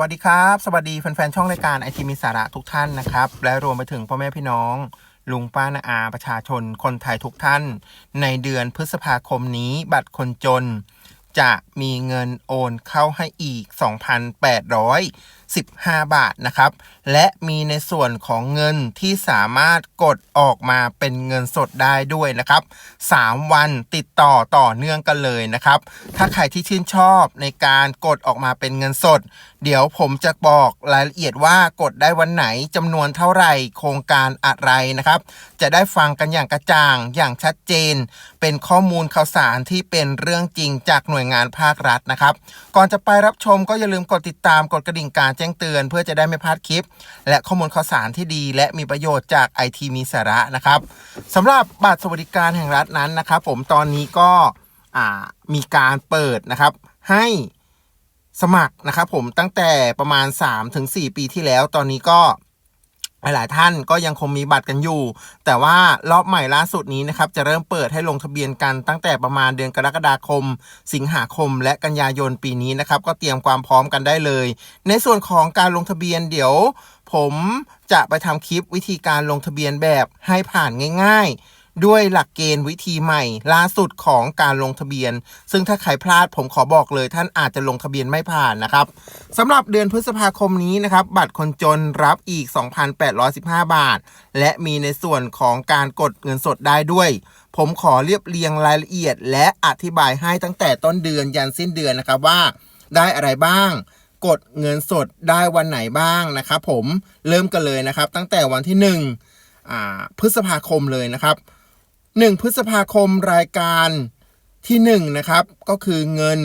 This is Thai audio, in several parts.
วัสดีครับ สวัสดีแฟนๆช่องรายการไอทีมีสาระทุกท่านนะครับ และรวมไปถึงพ่อแม่พี่น้อง ลุงป้านาอาประชาชนคนไทยทุกท่าน ในเดือนพฤษภาคมนี้บัตรคนจน จะ มีเงินโอนเข้าให้อีก 2,815 บาทนะครับ และมีในส่วนของเงินที่สามารถกดออกมาเป็นเงินสดได้ด้วยนะครับ 3 วันติดต่อต่อเนื่องกันเลยนะครับ ถ้าใครที่ชื่นชอบในการกดออกมาเป็นเงินสด เดี๋ยวผมจะบอกรายละเอียดว่ากดได้วันไหนจำนวนเท่าไหร่โครงการอะไรนะครับ จะได้ฟังกันอย่างกระจ่างอย่างชัดเจน เป็นข้อมูลข่าวสารที่เป็นเรื่องจริงจากหน่วยงานภาครัฐนะครับ ก่อนจะไปรับชมก็อย่าลืมกดติดตามกดกระดิ่งการแจ้งเตือน เพื่อจะได้ไม่พลาดคลิป และข้อมูลข่าวสารที่ดี และมีประโยชน์จากไอทีมีสาระนะครับสำหรับบัตรสวัสดิการแห่งรัฐนั้นนะครับ ผมตอนนี้ก็มีการเปิดนะครับ ให้สมัครนะครับ ผมตั้งแต่ประมาณ 3-4 ปีที่แล้ว ตอนนี้ก็ หลายๆท่านก็ยังคงมีบัตรกันอยู่ แต่ว่ารอบใหม่ล่าสุดนี้นะครับจะเริ่มเปิดให้ลงทะเบียนกันตั้งแต่ประมาณเดือนกรกฎาคม สิงหาคม และกันยายนปีนี้นะครับก็เตรียมความพร้อมกันได้เลย ในส่วนของการลงทะเบียนเดี๋ยว ผมจะไปทำคลิปวิธีการลงทะเบียนแบบให้ผ่านง่าย ๆ ด้วยหลักเกณฑ์วิธีใหม่ ล่าสุดของการลงทะเบียน ซึ่งถ้าใครพลาดผมขอบอกเลย ท่านอาจจะลงทะเบียนไม่ผ่านนะครับสำหรับเดือนพฤษภาคมนี้นะครับ บัตรคนจนรับอีก 2,815 บาท และมีในส่วนของการกดเงินสดได้ด้วย ผมขอเรียบเรียงรายละเอียด และอธิบายให้ตั้งแต่ต้นเดือนยันสิ้นเดือนนะครับว่า ได้อะไรบ้างกดเงินสดได้วันไหนบ้างนะครับผมเริ่มกันเลยนะครับ ตั้งแต่วันที่1อ่าพฤษภาคมเลยนะครับ 1 พฤษภาคมรายการที่1นะครับก็คือเงิน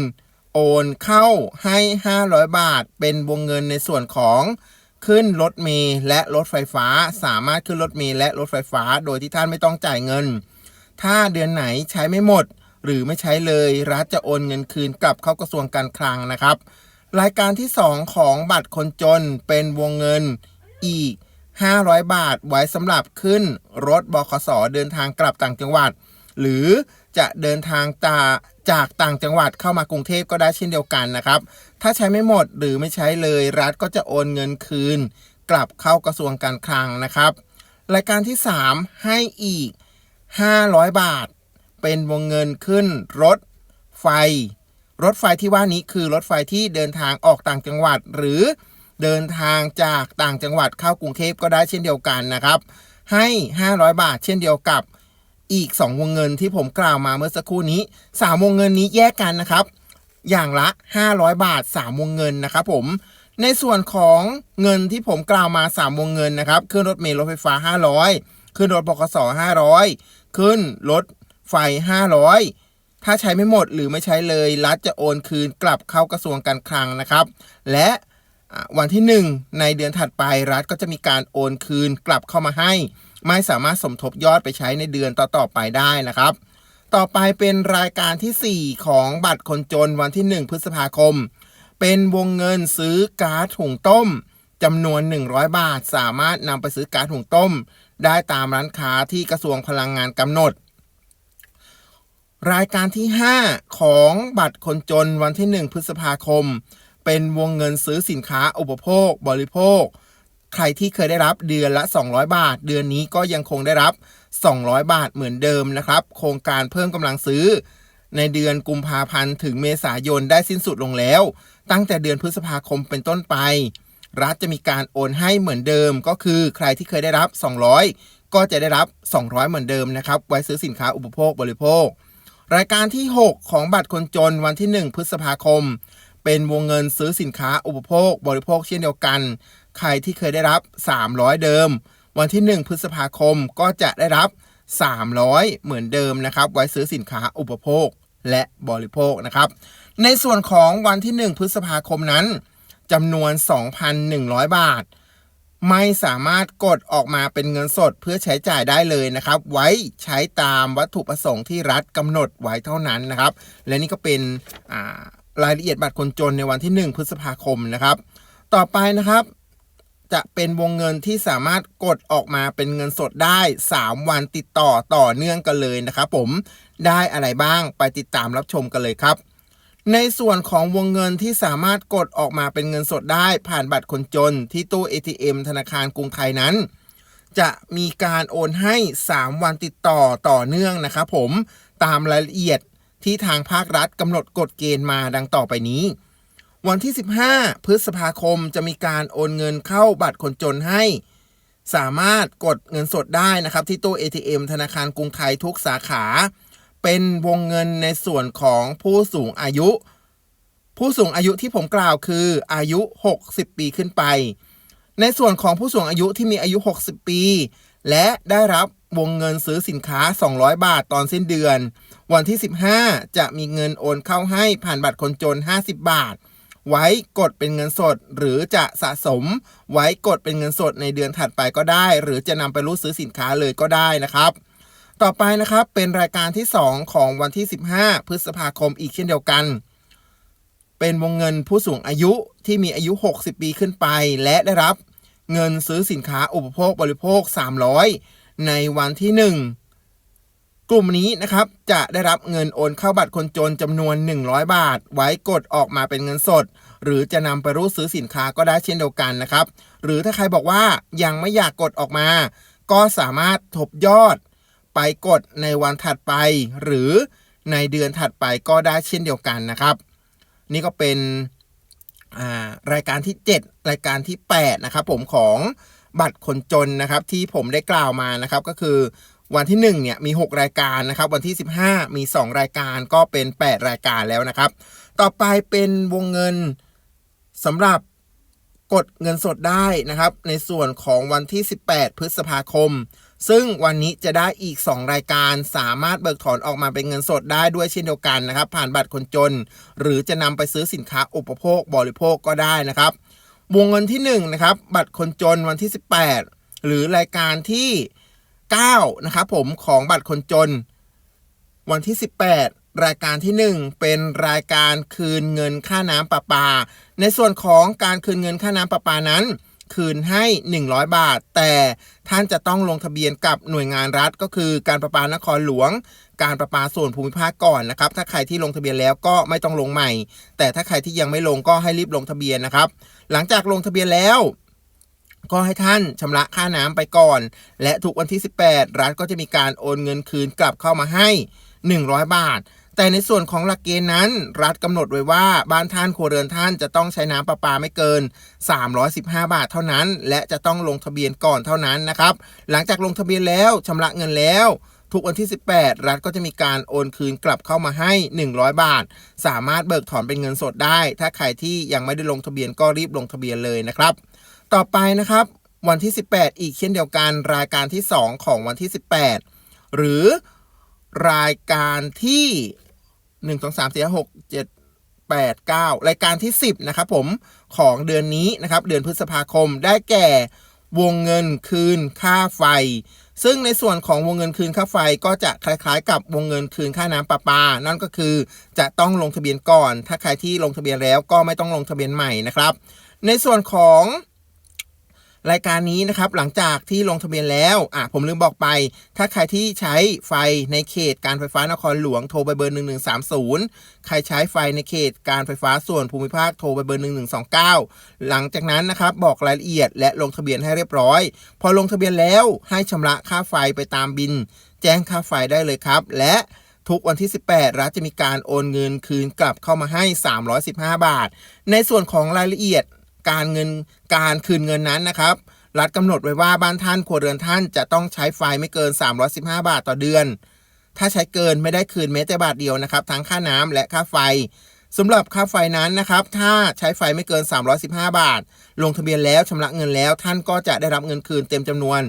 โอนเข้าให้ 500 บาท เป็นวงเงินในส่วนของขึ้นรถเมล์และรถไฟฟ้า สามารถขึ้นรถเมล์และรถไฟฟ้า โดยที่ท่านไม่ต้องจ่ายเงิน ถ้าเดือนไหนใช้ไม่หมด หรือไม่ใช้เลยรัฐจะโอนเงินคืนกลับเข้ากระทรวงการคลังนะครับ รายการที่ 2 ของบัตรคนจนเป็นวงเงินอีก 500 บาทไว้สำหรับขึ้นรถบขสเดินทางกลับต่างจังหวัด หรือจะเดินทางตาจากต่างจังหวัดเข้ามากรุงเทพก็ได้เช่นเดียวกันนะครับ ถ้าใช้ไม่หมดหรือไม่ใช้เลยรัฐก็จะโอนเงินคืน กลับเข้ากระทรวงการคลังนะครับ รายการที่ 3 ให้อีก 500 บาท เป็นวงเงินขึ้นรถไฟ รถไฟที่ว่านี้คือรถไฟที่เดินทางออกต่างจังหวัดหรือ เดินทางจากต่างจังหวัดเข้ากรุงเทพก็ได้เช่นเดียวกันนะครับ ให้ 500 บาทเช่นเดียวกับอีก 2 วงเงินที่ผมกล่าวมาเมื่อสักครู่นี้ 3 วงเงินนี้แยกกันนะครับ อย่างละ 500 บาท 3 วงเงินนะครับผมในส่วนของเงินที่ผมกล่าวมา 3 วงเงินนะครับขึ้นรถเมล์รถไฟฟ้า 500 ขึ้นรถบขส500 ขึ้นรถไฟ 500 ถ้าใช้ไม่หมดหรือไม่ใช้เลย รัฐจะโอนคืนกลับเข้ากระทรวงการคลังนะครับ และ วันที่ 1 ในเดือนถัดไปรัฐก็จะมีการโอนคืนกลับเข้ามาให้ ไม่สามารถสมทบยอดไปใช้ในเดือนต่อๆไปได้นะครับ ต่อไปเป็นรายการทีสี่4 ของบัตรคนจนวันที่ 1 พฤษภาคม เป็นวงเงินซื้อก๊าซหุงต้มจำนวน 100 บาท สามารถนำไปซื้อก๊าซหุงต้ม ได้ตามร้านค้าที่กระทรวงพลังงานกำหนด รายการที่ 5 ของบัตรคนจนวันที่ 1 พฤษภาคม เป็นวงเงินซื้อสินค้าอุปโภค บริโภค ใครที่เคยได้รับเดือนละ 200 บาท เดือนนี้ก็ยังคงได้รับ 200 บาทเหมือนเดิมนะครับ โครงการเพิ่มกำลังซื้อ ในเดือนกุมภาพันธ์ถึงเมษายนได้สิ้นสุดลงแล้ว ตั้งแต่เดือนพฤษภาคมเป็นต้นไป รัฐจะมีการโอนให้เหมือนเดิม ก็คือใครที่เคยได้รับ 200 ก็จะได้รับ 200 เหมือนเดิมนะครับ ไว้ซื้อสินค้าอุปโภคบริโภค รายการที่ 6 ของบัตรคนจนวันที่ 1 พฤษภาคม เป็นวงเงินซื้อสินค้าอุปโภคบริโภคเช่นเดียวกัน ใครที่เคยได้รับ 300 เดิม วันที่ 1 พฤษภาคมก็จะได้รับ 300 เหมือนเดิมนะครับ ไว้ซื้อสินค้าอุปโภคและบริโภคนะครับ ในส่วนของวันที่ 1 พฤษภาคมนั้นจำนวน 2,100 บาท ไม่สามารถกดออกมาเป็นเงินสดเพื่อใช้จ่ายได้เลยนะครับ ไว้ใช้ตามวัตถุประสงค์ที่รัฐกำหนดไว้เท่านั้นนะครับ และนี่ก็เป็นอ่า รายละเอียดบัตรคนจนในวันที่ 1 พฤษภาคมนะครับ ต่อไปนะครับ จะเป็นวงเงินที่สามารถกดออกมาเป็นเงินสดได้ 3 วันติดต่อต่อเนื่องกันเลยนะครับผมได้อะไรบ้างไปติดตามรับชมกันเลยครับ ในส่วนของวงเงินที่สามารถกดออกมาเป็นเงินสดได้ ผ่านบัตรคนจนที่ตู้ ATM ธนาคารกรุงไทยนั้น จะมีการโอนให้ 3 วันติดต่อต่อเนื่องนะครับผมตามรายละเอียด ที่ทางภาครัฐกำหนดกฎเกณฑ์มาดังต่อไปนี้ วันที่ 15 พฤษภาคมจะมีการโอนเงินเข้าบัตรคนจนให้ สามารถกดเงินสดได้นะครับ ที่ตู้ ATM ธนาคารกรุงไทยทุกสาขา เป็นวงเงินในส่วนของผู้สูงอายุ ผู้สูงอายุที่ผมกล่าวคืออายุ 60 ปีขึ้นไปในส่วนของผู้สูงอายุที่มีอายุ 60 ปี และได้รับวงเงินซื้อสินค้า 200 บาทตอนสิ้นเดือน วันที่ 15 จะมีเงินโอนเข้าให้ผ่านบัตรคนจน 50 บาท ไว้กดเป็นเงินสด หรือจะสะสม ไว้กดเป็นเงินสดในเดือนถัดไปก็ได้ หรือจะนำไปรูดซื้อสินค้าเลยก็ได้นะครับต่อไปนะครับเป็นรายการที่ 2 ของวันที่ 15 พฤษภาคมอีกเช่นเดียวกัน เป็นวงเงินผู้สูงอายุที่มีอายุ 60 ปีขึ้นไป และได้รับเงินซื้อสินค้าอุปโภคบริโภค 300 ในวันที่1 กลุ่มนี้นะครับจะได้รับเงินโอนเข้าบัตรคนจนจำนวน 100 บาท ไว้กดออกมาเป็นเงินสด หรือจะนำไปรูดซื้อสินค้าก็ได้เช่นเดียวกันนะครับ หรือถ้าใครบอกว่ายังไม่อยากกดออกมา ก็สามารถทบยอด ไปกดในวันถัดไป หรือในเดือนถัดไปก็ได้เช่นเดียวกันนะครับ นี่ก็เป็นารายการที่ 7 รายการที่ 8 นะครับผมของ บัตรคนจนนะครับที่ผมได้กล่าวมานะครับก็คือวันที่ 1 เนี่ย มี 6 รายการนะครับ วันที่ 15 มี 2 รายการก็เป็น 8 รายการแล้วนะครับ ต่อไปเป็นวงเงินสำหรับกดเงินสดได้นะครับ ในส่วนของวันที่ 18 พฤษภาคม ซึ่งวันนี้จะได้อีก 2 รายการสามารถเบิกถอนออกมาเป็นเงินสดได้ด้วยเช่นเดียวกันนะครับ ผ่านบัตรคนจน หรือจะนำไปซื้อสินค้าอุปโภคบริโภคก็ได้นะครับ วงเงินที่ 1 นะครับ บัตรคนจนวันที่ 18 หรือรายการที่ 9 นะครับผมของบัตรคนจน วันที่ 18 รายการที่ 1 เป็นรายการคืนเงินค่าน้ำประปา ในส่วนของการคืนเงินค่าน้ำประปานั้น คืนให้ 100 บาท แต่ท่านจะต้องลงทะเบียนกับหน่วยงานรัฐก็คือการประปานครหลวง การประปาส่วนภูมิภาคก่อนนะครับ ถ้าใครที่ลงทะเบียนแล้วก็ไม่ต้องลงใหม่ แต่ถ้าใครที่ยังไม่ลงก็ให้รีบลงทะเบียนนะครับ หลังจากลงทะเบียนแล้วก็ให้ท่านชำระค่าน้ำไปก่อน และทุกวันที่ 18 รัฐก็จะมีการโอนเงินคืนกลับเข้ามาให้ 100 บาท แต่ในส่วนของหลักเกณฑ์นั้น รัฐกำหนดไว้ว่าบ้านท่านครัวเรือนท่านจะต้องใช้น้ำประปาไม่เกิน 315 บาทเท่านั้น และจะต้องลงทะเบียนก่อนเท่านั้นนะครับหลังจากลงทะเบียนแล้วชำระเงินแล้วทุกวันที่ 18 รัฐก็จะมีการโอนคืนกลับเข้ามาให้ 100 บาท สามารถเบิกถอนเป็นเงินสดได้ ถ้าใครที่ยังไม่ได้ลงทะเบียนก็รีบลงทะเบียนเลยนะครับ ต่อไปนะครับ วันที่ 18 อีกเช่นเดียวกันรายการที่ 2 ของวันที่ 18 หรือ รายการที่1 2 3 4 6 7 8 9รายการที่10นะครับผมของเดือนนี้นะครับเดือนพฤษภาคมได้แก่วงเงินคืนค่าไฟ ซึ่งในส่วนของวงเงินคืนค่าไฟก็จะคล้ายๆ กับวงเงินคืนค่าน้ำประปา นั่นก็คือจะต้องลงทะเบียนก่อน ถ้าใครที่ลงทะเบียนแล้วก็ไม่ต้องลงทะเบียนใหม่นะครับ ในส่วนของ รายการนี้นะครับหลังจากที่ลงทะเบียนแล้วอะผมลืมบอกไป ถ้าใครที่ใช้ไฟในเขตการไฟฟ้านครหลวงโทรไปเบอร์ 1130 ใครใช้ไฟในเขตการไฟฟ้าส่วนภูมิภาคโทรไปเบอร์ 1129 หลังจากนั้นนะครับบอกรายละเอียดและลงทะเบียนให้เรียบร้อย พอลงทะเบียนแล้วให้ชำระค่าไฟไปตามบิน แจ้งค่าไฟได้เลยครับ และทุกวันที่ 18 รัฐจะมีการโอนเงินคืนกลับเข้ามาให้ 315 บาท ในส่วนของรายละเอียด การเงินการคืนเงินนั้นนะครับ รัฐกำหนดไว้ว่าบ้านท่านครัวเรือนท่านจะต้องใช้ไฟไม่เกิน 315 บาทต่อเดือน ถ้าใช้เกินไม่ได้คืนแม้แต่บาทเดียวนะครับ ทั้งค่าน้ำและค่าไฟสำหรับค่าไฟนั้นนะครับ ถ้าใช้ไฟไม่เกิน 315 บาท ลงทะเบียนแล้วชำระเงินแล้ว ท่านก็จะได้รับเงินคืนเต็มจำนวน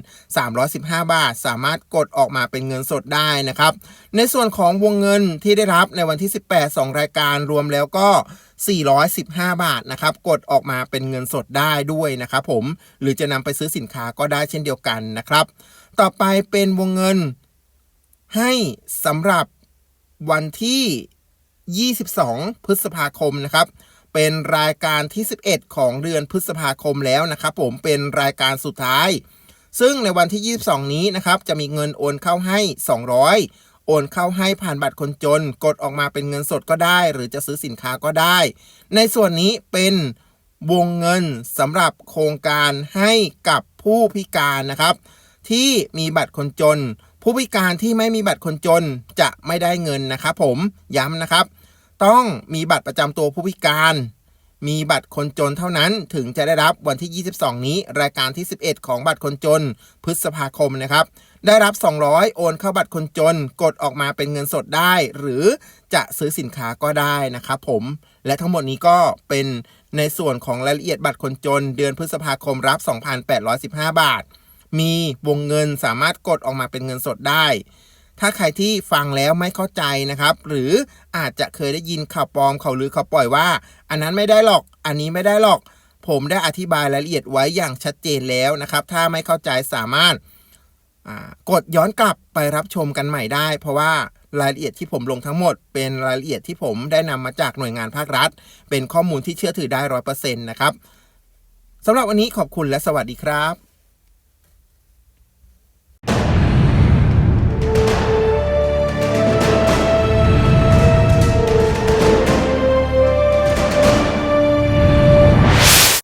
315 บาท สามารถกดออกมาเป็นเงินสดได้นะครับ ในส่วนของวงเงินที่ได้รับในวันที่ 18 2 รายการรวมแล้วก็ 415 บาทนะครับกดออกมาเป็นเงินสดได้ด้วยนะครับผมหรือจะนำไปซื้อสินค้าก็ได้เช่นเดียวกันนะครับ ต่อไปเป็นวงเงินให้สำหรับวันที่ 22 พฤษภาคมนะครับ เป็นรายการที่ 11 ของเดือนพฤษภาคมแล้วนะครับผมเป็นรายการสุดท้าย ซึ่งในวันที่ 22 นี้นะครับ จะมีเงินโอนเข้าให้200 โอนเข้าให้ผ่านบัตรคนจน กดออกมาเป็นเงินสดก็ได้ หรือจะซื้อสินค้าก็ได้ ในส่วนนี้เป็นวงเงินสำหรับโครงการให้กับผู้พิการนะครับ ที่มีบัตรคนจน ผู้พิการที่ไม่มีบัตรคนจนจะไม่ได้เงินนะครับผมย้ำนะครับ ต้องมีบัตรประจำตัวผู้พิการ มีบัตรคนจนเท่านั้นถึงจะได้รับวันที่ 22 นี้ รายการที่ 11 ของบัตรคนจน พฤษภาคมนะครับ ได้รับ 200 โอนเข้าบัตรคนจน กดออกมาเป็นเงินสดได้ หรือจะซื้อสินค้าก็ได้นะครับผมและทั้งหมดนี้ก็เป็นในส่วนของรายละเอียดบัตรคนจน เดือนพฤษภาคมรับ 2,815 บาท มีวงเงินสามารถกดออกมาเป็นเงินสดได้ ถ้าใครที่ฟังแล้วไม่เข้าใจนะครับ หรืออาจจะเคยได้ยินข่าวปลอมข่าวลือข่าวปล่อยว่า อันนั้นไม่ได้หรอกอันนี้ไม่ได้หรอก ผมได้อธิบายรายละเอียดไว้อย่างชัดเจนแล้วนะครับ ถ้าไม่เข้าใจสามารถ กดย้อนกลับไปรับชมกันใหม่ได้ เพราะว่ารายละเอียดที่ผมลงทั้งหมด เป็นรายละเอียดที่ผมได้นำมาจากหน่วยงานภาครัฐ เป็นข้อมูลที่เชื่อถือได้ร้อยเปอร์เซ็นต์นะครับสำหรับวันนี้ขอบคุณและสวัสดีครับ